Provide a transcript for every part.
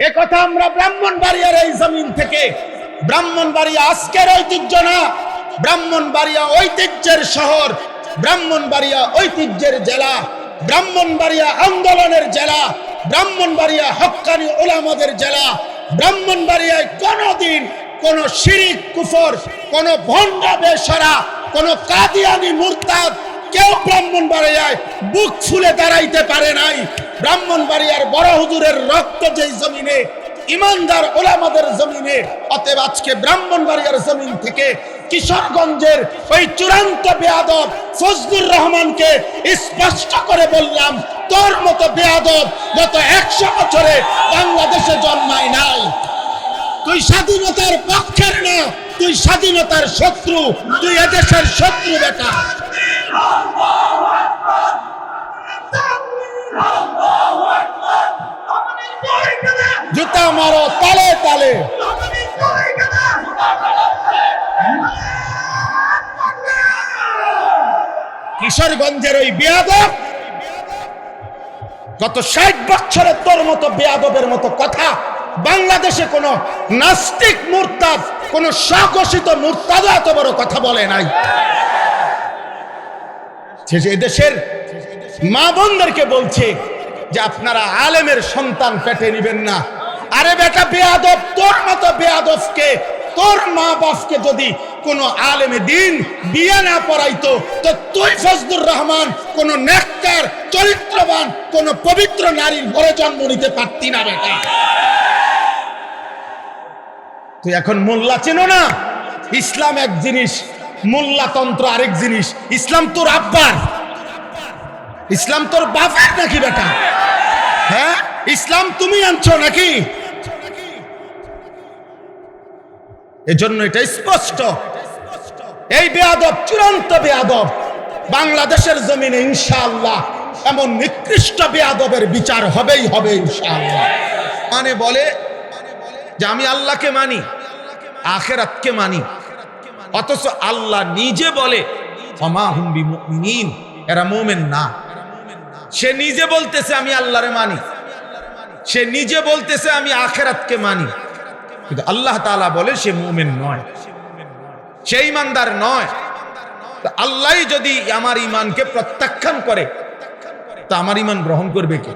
এ কথা আমরা ব্রাহ্মণবাড়িয়ার এই জমিন থেকে, ব্রাহ্মণবাড়িয়া আজকের ঐতিহ্য না, ব্রাহ্মণবাড়িয়া ঐতিহ্যের শহর, ব্রাহ্মণবাড়িয়া ঐতিহ্যের জেলা, ব্রাহ্মণবাড়িয়া আন্দোলনের জেলা, ব্রাহ্মণবাড়িয়া হক্কানি ওলামাদের জেলা, ব্রাহ্মণবাড়িয়ায় কোনোদিন কোন শিরিক, কুফর, কোন ভণ্ডা বেসরা কোন কাদিয়ানি, মুরতাদ কেউ ব্রাহ্মণবাড়িয়ায় বুক ফুলে দাঁড়াইতে পারে নাই। ব্রাহ্মণবাড়িয়ার বড় হুজুরের রক্ত যেই জমিনে, ইমানদার ওলামাদের জমিনে, অতএব আজকে জমিন থেকে কিশোরগঞ্জের ওই চূড়ান্ত বেয়াদব ফজলুর রহমানকে স্পষ্ট করে বললাম, তোর মতো বেয়াদব গত একশো বছরে বাংলাদেশে জন্মায় নাই। তুই স্বাধীনতার পক্ষের না, তুই স্বাধীনতার শত্রু, তুই এদেশের শত্রু বেটা। জুতা মারো, তালে তালে। কিশোরগঞ্জের ওই বেয়াদব, গত ষাট বছরে তোর মতো বেয়াদবের মতো কথা, বাংলাদেশে কোনো নাস্তিক মুরতাদ, কোন স্বঘোষিত মুরতাদ এত বড় কথা বলে নাই। শেষে এদেশের মা বোনদেরকে বলছে যে আপনারা আলেমের সন্তান পেটে নিবেন না। আরে বেটা, বেয়াদব, তোর মতো বেয়াদবকে, তোর মা বাপকে যদি কোন আলেমে দিন বিয়ে না পড়াইতো, তো তুই ফজলুর রহমান কোন নেককার, চরিত্রবান, কোন পবিত্র নারীর ঘরে জন্ম নিতে পারতি না বেটা। তুই এখন মোল্লা চেনো না? ইসলাম এক জিনিস মোল্লাতন্ত্র আরেক জিনিস। ইসলাম তোর আব্বার। ইসলাম তোর বাপের নাকি বেটা? হ্যাঁ? ইসলাম তুমি আনছো নাকি? এজন্য এটা স্পষ্ট। এই বেয়াদব, চূড়ান্ত বেয়াদব, বাংলাদেশের জমিনে ইনশাআল্লাহ এমন নিকৃষ্ট বেয়াদবের বিচার হবেই হবে ইনশাআল্লাহ। মানে বলে যে আমি আল্লাহকে মানি, আখেরাতকে মানি। অথচ আল্লাহ নিজে বলে এরা মোমেন না। সে নিজে বলতেছে, আমি আল্লাহরে মানি। সে নিজে বলতেছে, আমি আখেরাতকে মানি। কিন্তু আল্লাহ তাআলা বলে, সে মোমেন নয়। সে ইমানদার নয়। আল্লাহ যদি আমার ইমানকে প্রত্যাখ্যান করে, তা আমার ইমান গ্রহণ করবে কে?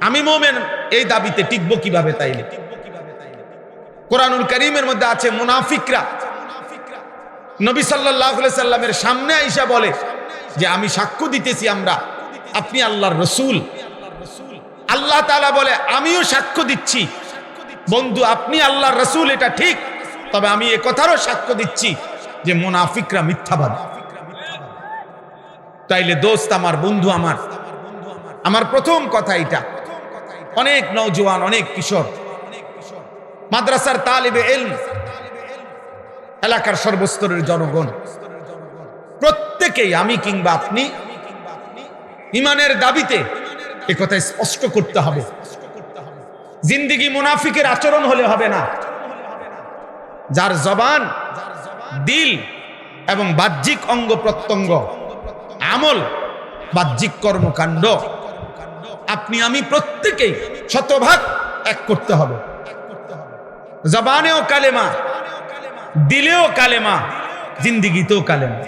আমি মোমেন, এই দাবিতে টিকবো কীভাবে তাইলে? কোরআনুল করিমের মধ্যে আছে, মুনাফিকরা নবী সাল্লাহ সাল্লামের সামনে আইসা বলে যে আমি সাক্ষ্য দিতেছি আমরা, আপনি আল্লাহর রসুল। আল্লাহ তাআলা বলে, আমিও সাক্ষ্য দিচ্ছি। বন্ধু, আপনি আল্লাহর রসুল, এটা ঠিক। তবে আমি এ কথারও সাক্ষ্য দিচ্ছি যে মুনাফিকরা মিথ্যাবাদ। তাইলে দোস্ত আমার, বন্ধু আমার আমার প্রথম কথা এটা। অনেক নৌজওয়ান অনেক কিশোর। মাদ্রাসার তালিবে এলম এলাকার সর্বস্তরের জনগণ। প্রত্যেকেই আমি কিংবা আপনি ইমানের দাবিতে একথা স্পষ্ট করতে হবে। জিন্দিগি মুনাফিকের আচরণ হলে হবে না। যার জবান দিল এবং বাহ্যিক অঙ্গ প্রত্যঙ্গ, আমল, বাহ্যিক কর্মকাণ্ড, আপনি, আমি প্রত্যেকেই শতভাগ এক করতে হবে। জবানেও কালেমা দিলেও কালেমা, জিন্দিগিতেও কালেমা।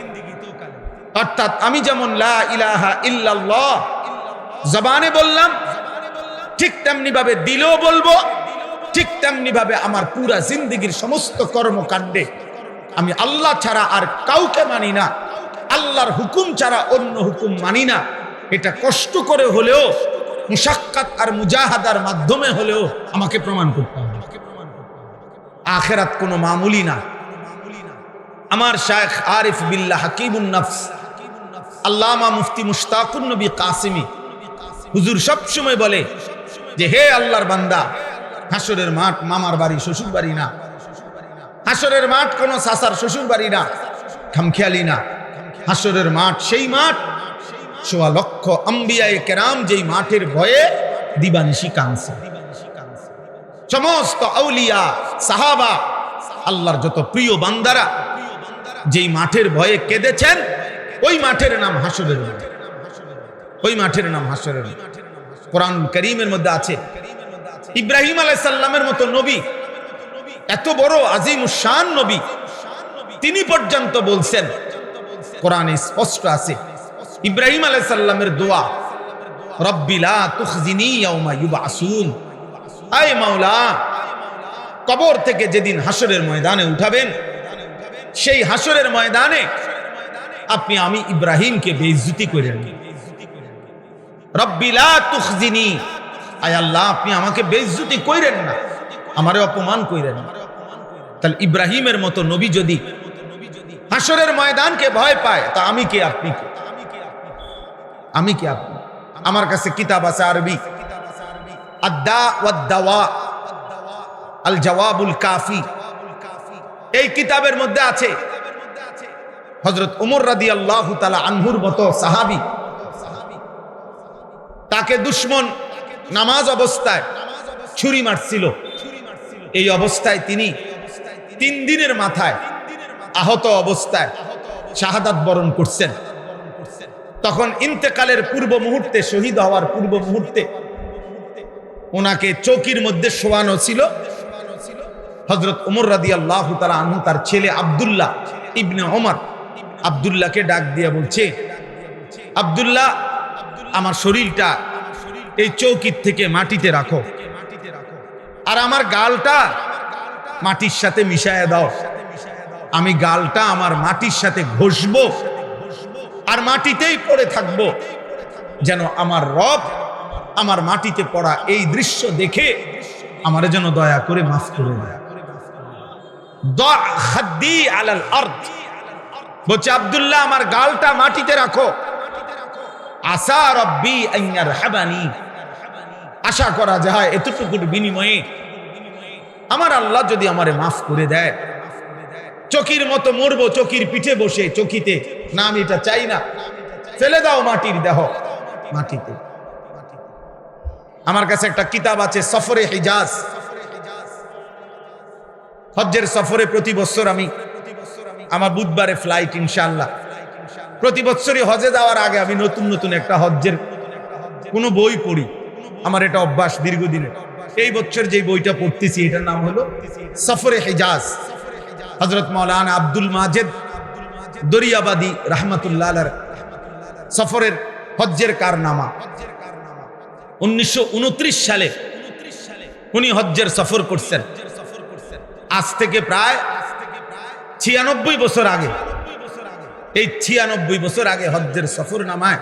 অর্থাৎ আমি যেমন লা ইলাহা জবানে বললাম, ঠিক তেমনি ভাবে দিলেও বলব, ঠিক তেমনি ভাবে আমার পুরা জিন্দিগির সমস্ত কর্মকাণ্ডে আমি আল্লাহ ছাড়া আর কাউকে মানি না, আল্লাহর হুকুম ছাড়া অন্য হুকুম মানি না। এটা কষ্ট করে হলেও মুসাক্কাত আর মুজাহাদার মাধ্যমে হলেও আমাকে প্রমাণ করতে হবে। আখেরাত কোনো মামুলি না। আমার শায়েখ আরিফ বিল্লাহ হাকিমুন নফস, আল্লামা মুফতি মুশতাকুন নবী কাসিমি। হুজুর সব সময় বলে যে, হে আল্লাহর বান্দা হাসরের মাঠ মামার বাড়ি, শ্বশুর বাড়ি না। হাসরের মাঠ কোনো সাসার শ্বশুর বাড়ি না, খামখেয়ালি না। হাসরের মাঠ সেই মাঠ, সোয়া লক্ষ আম্বিয়ায় কেরাম যেই মাঠের ভয়ে দিবানিশি কানছে সমস্ত আউলিয়া, সাহাবা, আল্লাহর যত প্রিয় বান্দারা যেই মাঠের ভয়ে কেঁদেছেন, ওই মাঠের নাম হাসরের মাঠ। ওই মাঠের নাম হাসরের কোরআন করিমের মধ্যে আছে। ইব্রাহিম আলাইসাল্লামের মতো নবী, এত বড় আজিম শান নবী, তিনি পর্যন্ত বলছেন, কোরআনে স্পষ্ট আছে, ইব্রাহিম আলাইসাল্লামের দোয়া রব্বিলা তুখজিনি ইউবাসুন। আয় মাওলা, কবর থেকে যেদিন হাসরের ময়দানে উঠাবেন সেই হাসরের ময়দানে আপনি, আমি ইব্রাহিমকে বেইজ্জতি করেন রব্বিলা আয় আল্লাহ, আপনি আমাকে বেইজ্জতি কইরেন না, আমারে অপমান কইরেন না। তাহলে ইব্রাহিমের মতো নবী যদি হাসরের ময়দানকে ভয় পায়, তা আমি কে, আপনি আমি কে, আপনি? আমার কাছে কিতাব আছে আরবি। আদা ওয়াদ্দাওয়া আল জওয়াবুল কাফি এই কিতাবের মধ্যে আছে হজরত উমর রাদি আল্লাহ আনহুর মতো সাহাবি। তাকে দুশ্মন নামাজ অবস্থায় ছুরি মারছিল। এই অবস্থায় তিনি তিন দিনের মাথায় আহত অবস্থায় শাহাদাত বরণ করছেন। তখন ইন্তেকালের পূর্ব মুহূর্তে, শহীদ হওয়ার পূর্ব মুহূর্তে ওনাকে চৌকির মধ্যে শোয়ানো ছিল। হজরত উমর রাদি আল্লাহ তারা আনহু, তার ছেলে আবদুল্লাহ ইবনে ওমর আবদুল্লাহকে ডাক দিয়ে বলছে, আবদুল্লাহ, আমার শরীরটা এই চৌকির থেকে মাটিতে রাখো আর আমার গালটা মাটির সাথে মিশায় দাও। আমি গালটা আমার মাটির সাথে ঘষবো আর মাটিতেই পড়ে থাকব যেন আমার রব আমার মাটিতে পড়া এই দৃশ্য দেখে আমার যেন দয়া করে মাফ করে দেয়। আলাল আরদ। বলছে, আব্দুল্লাহ, আমার গালটা মাটিতে রাখো। আসা রব্বি আইয়ার হাবানি। আশা করা যায় এতটুকুর বিনিময়ে আমার আল্লাহ যদি আমারে মাফ করে দেয়, চকির মতো মরবো, চকির পিঠে বসে চকিতে। না, আমি এটা চাই না। ফেলে দাও মাটির দেহ মাটিতে। আমার কাছে একটা কিতাব আছে, সফরে হিজাজ। হজ্জের সফরে প্রতি বছর আমি, আমার বুধবারে ফ্লাইট ইনশাল্লাহ প্রতি বছরই হজে যাওয়ার আগে আমি নতুন নতুন একটা হজ্জের কোনো বই পড়ি। আমার এটা অভ্যাস দীর্ঘদিনের। এই বছর যে বইটা পড়তেছি, এটার নাম হলো সফরে হেজাজ। হজরত মৌলানা আব্দুল মাজেদ দরিয়াবাদী রহমতুল্লাহ সফরের হজ্জের কারনামা। উনিশশো উনত্রিশ সালে উনি হজ্জের সফর করছেন। আজ থেকে প্রায় ছিয়ানব্বই বছর আগে, এই ছিয়ানব্বই বছর আগে হজ্জের সফর নামায়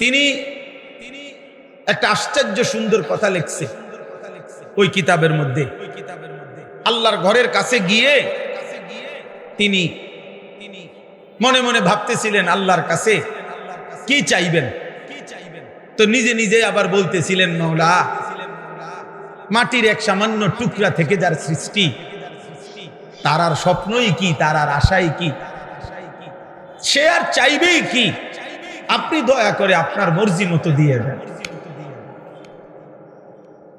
তিনি তিনি একটা আশ্চর্য সুন্দর কথা লিখছে ওই কিতাবের মধ্যে। আল্লাহর ঘরের কাছে গিয়ে তিনি মনে মনে ভাবতেছিলেন, আল্লাহর কাছে কি চাইবেন? তো নিজে নিজে আবার বলতেছিলেন, মৌলা মাটির এক সামান্য টুকরা থেকে যার সৃষ্টি। তার আর স্বপ্নই কি, তার আর আশাই কি? সে আর চাইবেই কি? আপনি দয়া করে আপনার মর্জি মতো দিয়ে দেন।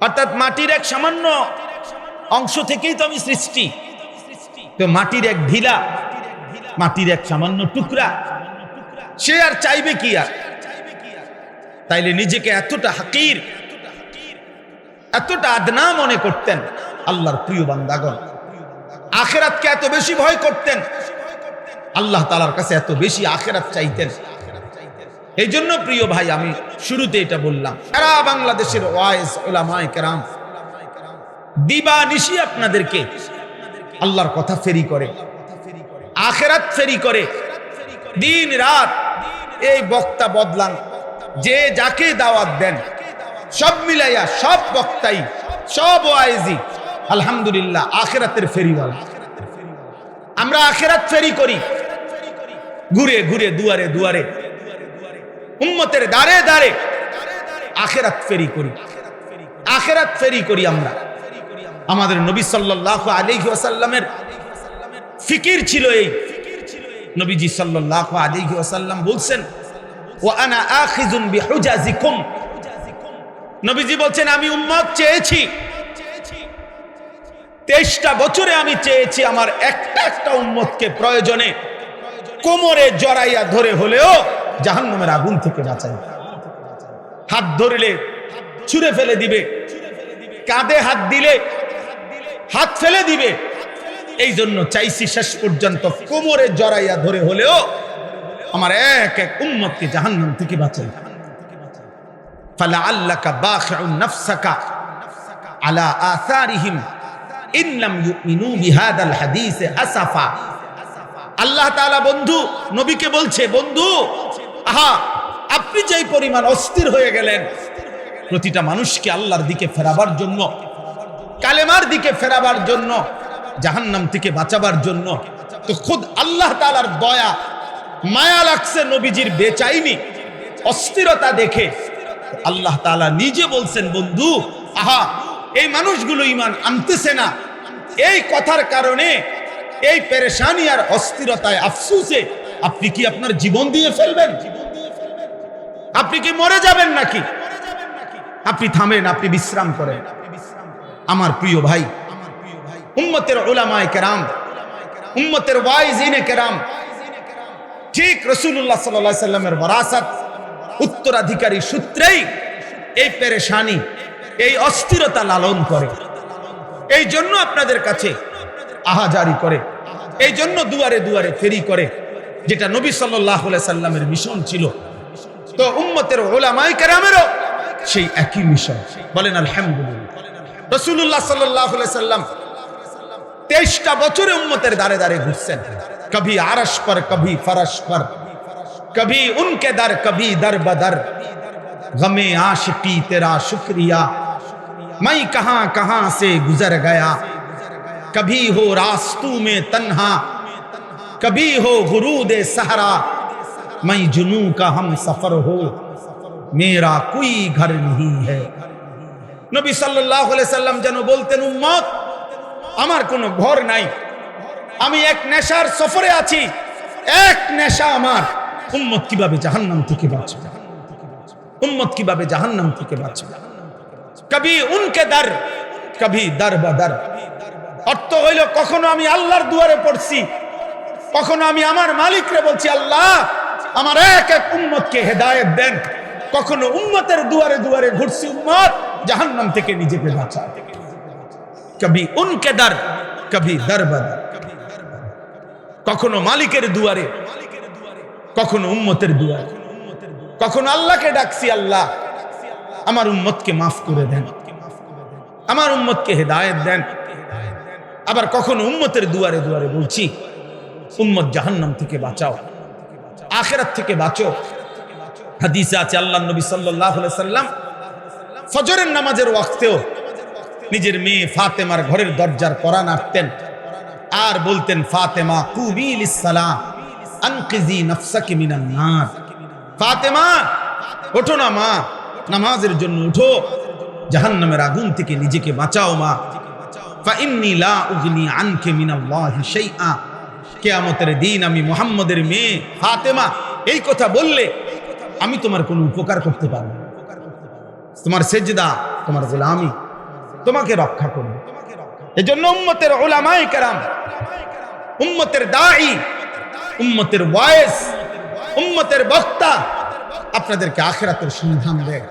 অর্থাৎ মাটির এক সামান্য অংশ থেকেই তো আমি সৃষ্টি। তো মাটির এক ঢিলা, মাটির এক সামান্য টুকরা, সে আর চাইবে কি আর? তাইলে নিজেকে এতটা হাকির এতটা আদনা মনে করতেন আল্লাহর প্রিয় বান্দাগণ। আখেরাতকে এত বেশি ভয় করতেন। আল্লাহ তালার কাছে এত বেশি আখেরাত চাইতেন। এই জন্য প্রিয় ভাই, আমি শুরুতে এটা বললাম। সারা বাংলাদেশের ওয়াইজ ওলামায় কেরাম দিবা নিশি আপনাদেরকে আল্লাহর কথা ফেরি করে, আখেরাত ফেরি করে, দিন রাত এই বক্তা বদলান, যে যাকে দাওয়াত দেন। সব মিলাইয়া, সব বক্তাই, সব ওয়াইজি, আলহামদুলিল্লাহ, আখেরাতের ফেরিওয়ালা। আমরা আখেরাত ফেরি করি। ঘুরে ঘুরে, দুয়ারে দুয়ারে, উম্মতের দাঁড়ে দাঁড়ে আখেরাত ফেরি করি। আখেরাত ফেরি করি আমরা। আমাদের নবী সাল্লাহ আলিহি ওয়াসাল্লামের ফিকির ছিল এই। নবীজি সাল্লাহ আলিহি ওয়াসাল্লাম বলছেন ও আনা আখিজুন বিহুজাজিকুম। নবীজি বলছেন, আমি উম্মত চেয়েছি। তেইশটা বছরে আমি চেয়েছি আমার একটা একটা উম্মতকে প্রয়োজনে কোমরে জড়াইয়া ধরে হলেও জাহান্নামের আগুন থেকে বাঁচাই হাত ধরলে ছুঁড়ে ফেলে দিবে, কাঁধে হাত দিলে হাত ফেলে দিবে। এই জন্য চাইছি শেষ পর্যন্ত কোমরে জড়াইয়া ধরে হলেও আমার এক এক উম্মতকে জাহান্নাম থেকে বাঁচাই ফালা আল্লাকা বাখিউন নাফসাকা আলা আসারিহিম ইন লাম ইউমিনু বিহাদাল হাদিস আসাফা। আল্লাহ তাআলা বন্ধু, নবীকে বলছে, বন্ধু, আহা, আপনি যেই পরিমাণ অস্থির হয়ে গেলেন, প্রতিটা মানুষকে আল্লাহর দিকে ফেরাবার জন্য, কালেমার দিকে ফেরাবার জন্য, জাহান্নাম থেকে বাঁচাবার জন্য, তো খুদ আল্লাহ তাআলার দয়া, মায়া লাগছে নবীজির বেচাইনি, অস্থিরতা দেখে। আল্লাহ তাআলা নিজে বলছেন, বন্ধু, আহা, এই মানুষগুলো ইমান আনতেছে না। এই কথার কারণে, এই পেরেশানি আর অস্থিরতায় আফসুসে আপনি কি আপনার জীবন দিয়ে ফেলবেন? আপনি কি মরে যাবেন নাকি? আপনি থামেন, আপনি বিশ্রাম করেন। আমার প্রিয় ভাই, উম্মতের ওলামায় কেরাম, উম্মতের ওয়াইজিনে কেরাম, ঠিক রসুল্লাহ সাল্লাহ সাল্লামের বরাসাত উত্তরাধিকারী সূত্রেই এই পেরেশানি, এই অস্থিরতা লালন করে। এই জন্য আপনাদের কাছে আহাজারি করে। এই জন্য দুয়ারে দুয়ারে ফেরি করে, যেটা নবী সাল্লাহ সাল্লামের মিশন ছিল। তো উম্মতের ওলামাই কেরামেরও সেই একই মিশন। বলেন, আলহামদুলিল্লাহ। রসুল্লাহ সাল্লাহ সাল্লাম তেইশটা বছরে উম্মতের দাঁড়ে দাঁড়ে ঘুরছেন। কভি আরস পর, কভি ফরস পর কভি উনকে দর কভি দর বদর গমে आशिकी तेरा शुक्रिया मैं कहां कहां से गुजर गया कभी हो रास्तू में तन्हा कभी हो गुरूद सहरा मैं जुनू का हम सफर हो मेरा कोई घर नहीं है নবী সাল্লাল্লাহু আলাইহি সাল্লাম যেন বলতেন উম্মত আমার কোনো ঘর নাই আমি এক নেশার সফরে আছি এক নেশা আমার উম্মত কীভাবে জাহান্নাম থেকে বাঁচবে? উম্মত কীভাবে জাহান্নাম থেকে বাঁচবে? কবি উনকে দার, কবি দার বাদার অর্থ হইল, কখনো আমি আল্লাহর দুয়ারে পড়ছি, কখনো আমি আমার মালিকরে বলছি, আল্লাহ, আমার এক এক উম্মতকে হেদায়েত দেন। কখনো উম্মতের দুয়ারে দুয়ারে ঘুরছি, উম্মত, জাহান্নাম থেকে নিজেকে বাঁচা। কবি উনকে দার, কবি দার বাদার কখনো মালিকের দুয়ারে কখনো উম্মতের দুয়ারে। কখনো আল্লাহকে ডাকছি, আল্লাহ, আমার উম্মতকে মাফ করে দেন। আমার উম্মতকে হেদায়েত দেন। আবার কখনো উম্মতের দুয়ারে দুয়ারে বলছি, উম্মত জাহান্নাম থেকে বাঁচাও। আখেরাত থেকে বাঁচো। হাদিসে আছে আল্লাহ নবী সাল্লাহ সাল্লাম ফজরের নামাজের ওয়াক্তেও নিজের মেয়ে ফাতেমার ঘরের দরজার করা নাড়তেন আর বলতেন, ফাতেমা কুবিল ইসালাম আনকিজি নফসাকে মিনান নার। ফাতেমা, ওঠো না মা, নামাজের জন্য উঠো জাহান্নামের আগুন থেকে নিজেকে বাঁচাও মা। ফাইন্নি লা উগনি আনকে মিনাল্লাহি শাইআ। কিয়ামতের দিন আমি মুহাম্মদের মেয়ে ফাতেমা। এই কথা বললে আমি তোমার কোনো উপকার করতে পারব। তোমার সেজদা, তোমার গোলামি, তোমাকে রক্ষা করবে। এজন্য উম্মতের ওলামাই কেরাম, উম্মতের দায়ী উম্মতের ওয়ায়েস উম্মতের বক্তা আপনাদেরকে আখেরাতের সন্ধান দেয়।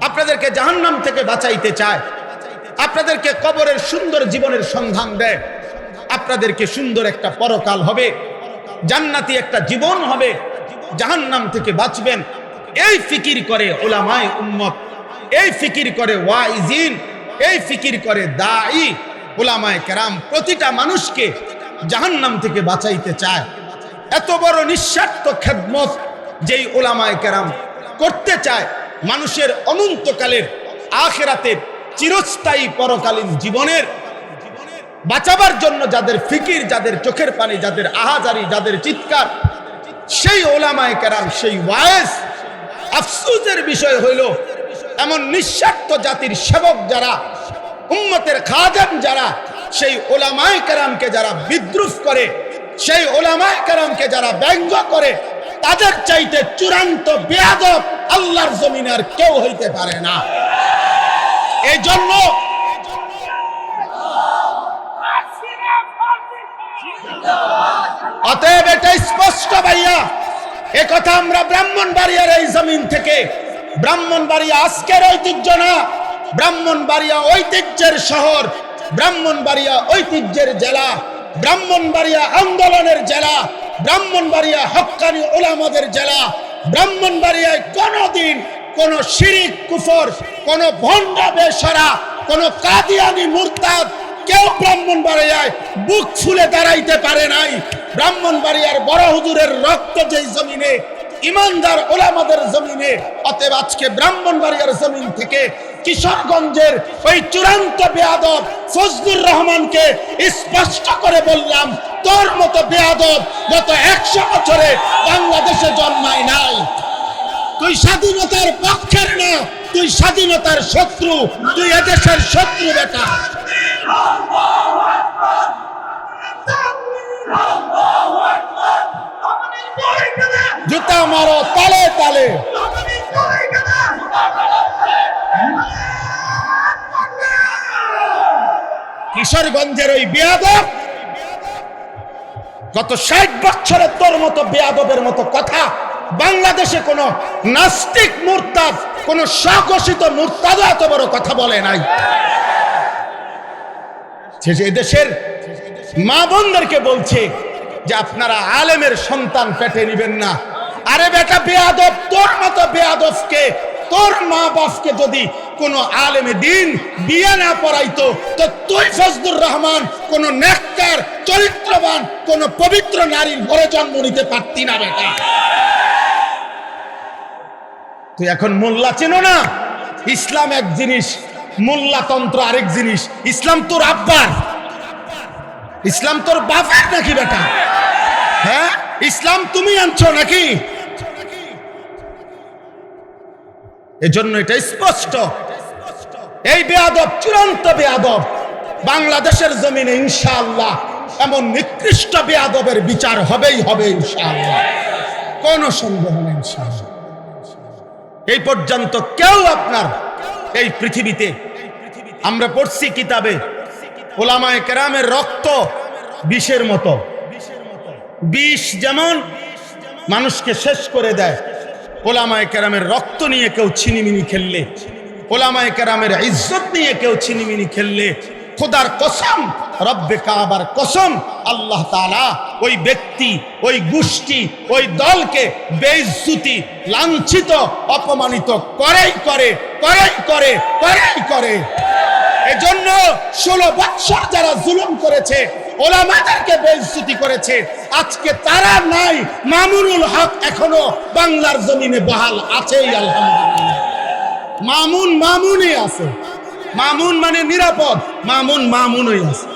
আপনাদেরকে জাহান্নাম থেকে বাঁচাইতে চায়। আপনাদেরকে কবরের সুন্দর জীবনের সন্ধান দেয়। আপনাদেরকে সুন্দর একটা পরকাল হবে। জান্নাতি একটা জীবন হবে। জাহান্নাম থেকে বাঁচবেন। এই ফিকির করে ওলামায় উম্মত, এই ফিকির করে ওয়াইজিন, এই ফিকির করে দায়ী ওলামায় কেরাম প্রতিটা মানুষকে জাহান্নাম থেকে বাঁচাইতে চায়। এত বড় নিঃস্বার্থ খেদমত যেই ওলামায় কেরাম করতে চায় মানুষের অনন্তকালের আখেরাতের চিরস্থায়ী পরকালীন জীবনের, বাঁচাবার জন্য যাদের ফিকির, যাদের চোখের পানি, যাদের আহাজারি, যাদের চিৎকার, সেই ওলামায় কেরাম, সেই ওয়ায়েস আফসুসের বিষয় হইল এমন নিঃস্বার্থ জাতির সেবক যারা, উম্মতের খাদেম যারা, সেই ওলামায় কেরামকে যারা বিদ্রুপ করে সেই ওলামায় কেরামকে যারা ব্যঙ্গ করে, তাদের চাইতে চূড়ান্ত বেয়াদব আল্লাহর জমিনে আর কেউ হইতে পারে না। এই জন্য অতএব এটা স্পষ্ট ভাইয়া, এ কথা আমরা ব্রাহ্মণ বাড়িয়ার এই জমিন থেকে, ব্রাহ্মণবাড়িয়া আজকের ঐতিহ্য না, ব্রাহ্মণবাড়িয়া ঐতিহ্যের শহর, ব্রাহ্মণবাড়িয়া ঐতিহ্যের জেলা। ব্রাহ্মণবাড়িয়া আন্দোলনের জেলা, ব্রাহ্মণবাড়িয়া হক্কানি ওলামাদের জেলা, ব্রাহ্মণবাড়িয়ায় কোনোদিন কোন শিরিক, কুফর, কোন ভণ্ডা, বেসরা, কোন কাদিয়ানি, মুরতাদ কেউ ব্রাহ্মণবাড়িয়ায় বুক ফুলে দাঁড়াইতে পারে নাই। ব্রাহ্মণবাড়িয়ার বড় হুজুরের রক্ত যেই জমিনে, ইমানদার ওলামাদের জমিনে, অতএব আজকে ব্রাহ্মণবাড়িয়ার জমিন থেকে কিশোরগঞ্জের ওই চূড়ান্ত বেয়াদব ফজলুর রহমানকে স্পষ্ট করে বললাম, তোর মতো বেয়াদব গত একশো বছরে বাংলাদেশে জন্মায় নাই। তুই স্বাধীনতার পক্ষের না, তুই স্বাধীনতার শত্রু, তুই এদেশের শত্রু বেটা। জুতা মারো, তালে তালে। কিশোরগঞ্জের ওই বেয়াদব। গত ষাট বছরে তোর মতো বেয়াদবের মতো কথা বাংলাদেশে কোন নাস্তিক মুরতাদ, কোন স্বঘোষিত মুরতাদ এত বড় কথা বলে নাই। দেশের মা বোনদেরকে বলছে যে আপনারা আলেমের সন্তান পেটে নিবেন না। আরে বেটা বেয়াদব, তোর মতো বেয়াদবকে, তোর মা বাপকে যদি কোন আলেমে দিন, বিয়ে না পড়াইতো, তো তুই ফজলুর রহমান কোন নেককার, চরিত্রবান, কোন পবিত্র নারীর ঘরে জন্ম নিতে পারতি না বেটা। তুই এখন মোল্লা চেনো না? ইসলাম এক জিনিস মোল্লাতন্ত্র আরেক জিনিস, ইসলাম তোর আব্বার। ইসলাম তোর বাপের নাকি বেটা? হ্যাঁ? ইসলাম তুমি আনছো নাকি? এজন্য এটা স্পষ্ট। এই বেয়াদব চূড়ান্ত বেয়াদব বাংলাদেশের জমিনে ইনশাআল্লাহ এমন নিকৃষ্ট বেয়াদবের বিচার হবেই হবে ইনশাআল্লাহ। কোনো সন্দেহ নেই এই পর্যন্ত কেউ আপনার এই পৃথিবীতে, আমরা পড়ছি কিতাবে, ওলামায় কেরামের রক্ত বিষের মতো। বিষ যেমন মানুষকে শেষ করে দেয়, ওলামায় কেরামের রক্ত নিয়ে কেউ ছিনিমিনি খেললে ওলামায় কেরামের ইজ্জত নিয়ে কেউ ছিনিমিনি খেললে খোদার কসম, রব্বে কাবার কসম, আল্লাহ তাআলা ওই ব্যক্তি, ওই গোষ্ঠী, ওই দলকে বেইজ্জতি, লাঞ্ছিত, অপমানিত করেই করে করেই করে করেই করে। এজন্য ষোলো বৎসর যারা জুলুম করেছে, ওলামাদেরকে বেইজ্জতি করেছে, আজকে তারা নাই, মামুনুল হক এখনও বাংলার জমিনে বহাল আছেই, আলহামদুলিল্লাহ। মামুন মামুনই আছে। মামুন মানে নিরাপদ মামুন মামুনই আছে।